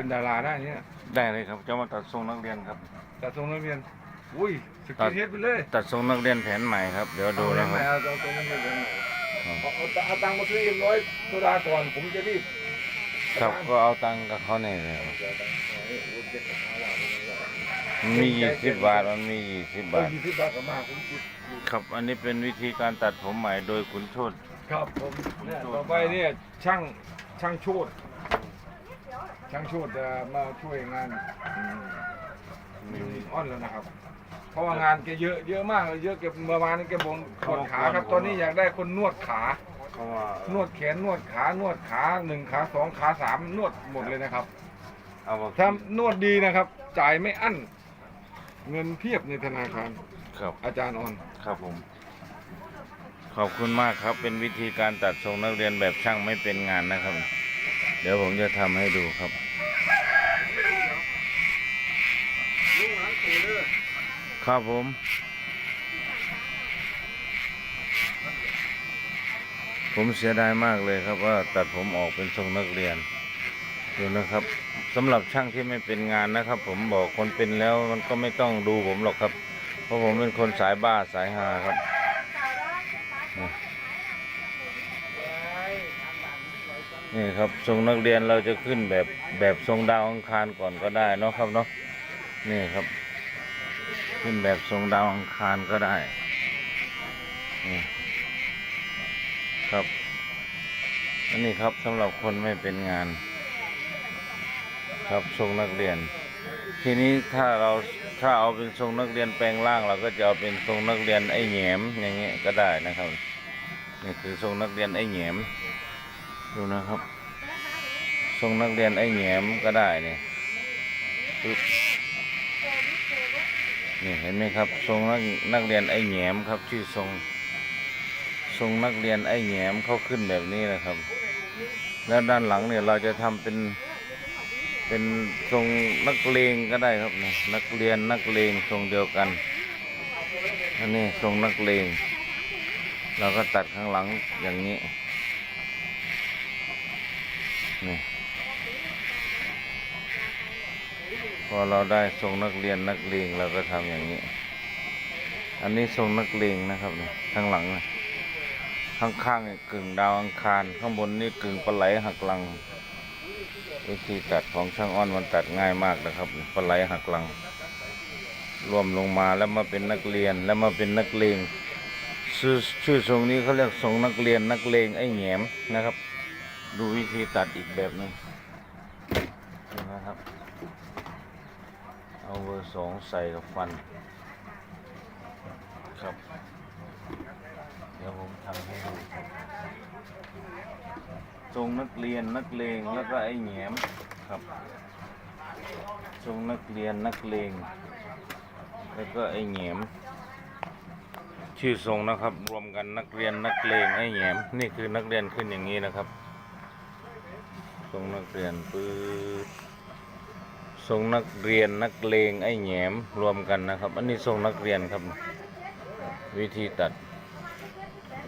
เป็นดาราได้เนี่ยได้เลยครับจะมาตัดทรงนักเรียนครับ แต่ทรงนักเรียน อุ้ยสตักิดนเฮดไปเลยตัดทรงนักเรียนแผนใหม่ครับเดี๋ยวดูเอานะครับเอาเอาตรงนั้นไปเลยเอาเอาเอาตังค์มาซื้อเอ็มร้อยโซดาก่อนผมจะรีบครับก็เอาตังค์กับเขาเนี่ยเลยครับเอาตังค์เอาให้โอนเจ็ดสิบห้าบาทเลยนะมันมียี่สิบบาทมันมียี่สิบบาท ยี่สิบบาทก็มากผมคิดครับอันนี้เป็นวิธีการตัดผมใหม่โดยขุนโชตครับผมเนี่ยต่อไปเนี่ยช่างช่างโชด ช่างโชดจะมาช่วยงานอืมมิวอ้อนแล้วนะครับ เพราะว่างานแกเยอะเยอะมากเลยเยอะแกเมื่อวานนี้แกบ่นปวดขาครับ ตอนนี้อยากได้คนนวดขาเขาว่านวดแขนนวดขานวดขาหนึ่งขาสองขาสามนวดหมดเลยนะครับเอามาถ้านวดดีนะครับ จ่ายไม่อั้น เงินเพียบในธนาคารครับ อาจารย์ออน ครับผม ขอบคุณมากครับ เป็นวิธีการตัดทรงนักเรียนแบบช่างไม่เป็นงานนะครับ เดี๋ยวผมจะทำให้ดูครับครับผม ผมเสียดายมากเลยครับว่าตัดผมออกเป็นทรงนักเรียนดูนะครับสำหรับช่างที่ไม่เป็นงานนะครับ ผมบอกคนเป็นแล้วมันก็ไม่ต้องดูผมหรอกครับ เพราะผมเป็นคนสายบ้าสายฮาครับ นี่ครับทรงนักเรียนเราจะขึ้นแบบแบบทรงดาวอังคารก่อนก็ได้เนาะครับเนาะนี่ครับ ขึ้นแบบทรงดาวอังคารก็ได้นี่ครับอันนี้ครับสำหรับคนไม่เป็นงาน ครับทรงนักเรียน ทีนี้ถ้าเราถ้าเอาเป็นทรงนักเรียนแปลงร่าง เราก็จะเอาเป็นทรงนักเรียนไอ้แหนมอย่างเงี้ยก็ได้นะครับนี่คือทรงนักเรียนไอ้แหนม ดูนะครับทรงนักเรียนไอ้แหนมก็ได้เนี่ยปึ๊บนี่เห็นไหมครับทรงนักนักเรียนไอ้แหนมครับ ชื่อทรงทรงนักเรียนไอ้แหนมเขาขึ้นแบบนี้นะครับ แล้วด้านหลังเนี่ยเราจะทำเป็นเป็นทรงนักเลงก็ได้ครับนะนักเรียนนักเลงทรงเดียวกันอันนี้ทรงนักเลงเราก็ตัดข้างหลังอย่างนี้ นี่พอเราได้ทรงนักเรียนนักเลงเราก็ทำอย่างนี้ อันนี้ทรงนักเลงนะครับเนี่ยข้างหลังนะข้างๆเนี่ยกึ่งดาวอังคาร ข้างบนนี่กึ่งปลาไหลหักลัง วิธีตัดของช่างอ้อนมันตัดง่ายมากนะครับปลาไหลหักหลัง รวมลงมาแล้วมาเป็นนักเรียนแล้วมาเป็นนักเลงชื่อชื่อทรงนี้เขาเรียกทรงนักเรียนนักเลงไอ้แหนมนะครับ ดูวิธีตัดอีกแบบหนึ่งนะครับ เอาเบอร์สองใส่กับฟัน ครับ เดี๋ยวผมทำให้ดูทรงนักเรียนนักเลงแล้วก็ไอ้แหนมครับทรงนักเรียนนักเลงแล้วก็ไอ้แหนมชื่อทรงนะครับ รวมกันนักเรียนนักเลงไอ้แหนมนี่คือนักเรียนขึ้นอย่างนี้นะครับ ทรงนักเรียนปื๊ดทรงนักเรียนนักเลงไอ้แหนมรวมกันนะครับ อันนี้ทรงนักเรียนครับ วิธีตัด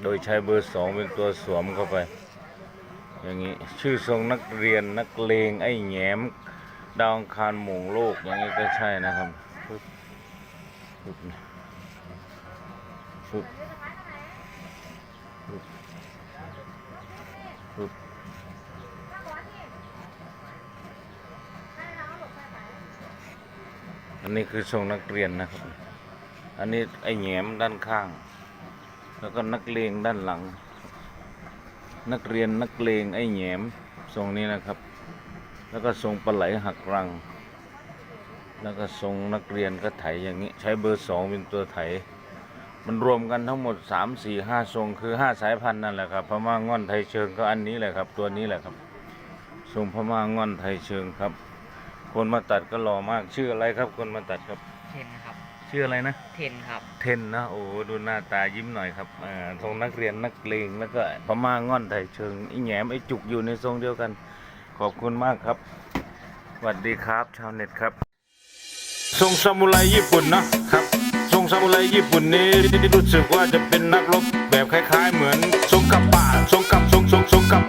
โดยใช้เบอร์สองเป็นตัวสวมเข้าไป อย่างนี้ชื่อทรงนักเรียนนักเลงไอ้แหนมดาวคารหม่งโลกอย่างนี้ก็ใช่นะครับปึ๊บปึ๊บปึ๊บปึ๊บ อันนี้คือทรงนักเรียนนะครับ อันนี้ไอ้แหนมด้านข้าง แล้วก็นักเลงด้านหลัง นักเรียนนักเลงไอ้แหนมทรงนี้นะครับ แล้วก็ทรงปลาไหลหักรัง แล้วก็ทรงนักเรียนก็ไถอย่างนี้ ใช้เบอร์สองเป็นตัวไถ มันรวมกันทั้งหมดสามสี่ห้าทรงคือห้าสายพันธุ์นั่นแหละครับพม่าง่อนไทยเชิงก็อันนี้แหละครับ ตัวนี้แหละครับทรงพม่าง่อนไทยเชิงครับ คนมาตัดก็หล่อมากชื่ออะไรครับ คนมาตัดครับ เทนครับ ชื่ออะไรนะ เทนครับ เทนนะโอ้ดูหน้าตายิ้มหน่อยครับอ่าทรงนักเรียนนักเลงแล้วก็พม่าง่อนไทยเชิงไอ้แหนมไอ้จุกอยู่ในทรงเดียวกัน ขอบคุณมากครับสวัสดีครับชาวเน็ตครับ ทรงซามูไรญี่ปุ่นนะครับทรงซามูไรญี่ปุ่นนี้รู้สึกว่าจะเป็นนักรบแบบคล้าย ๆ เหมือนทรงกับป่าทรงกับทรงทรงทรงกับ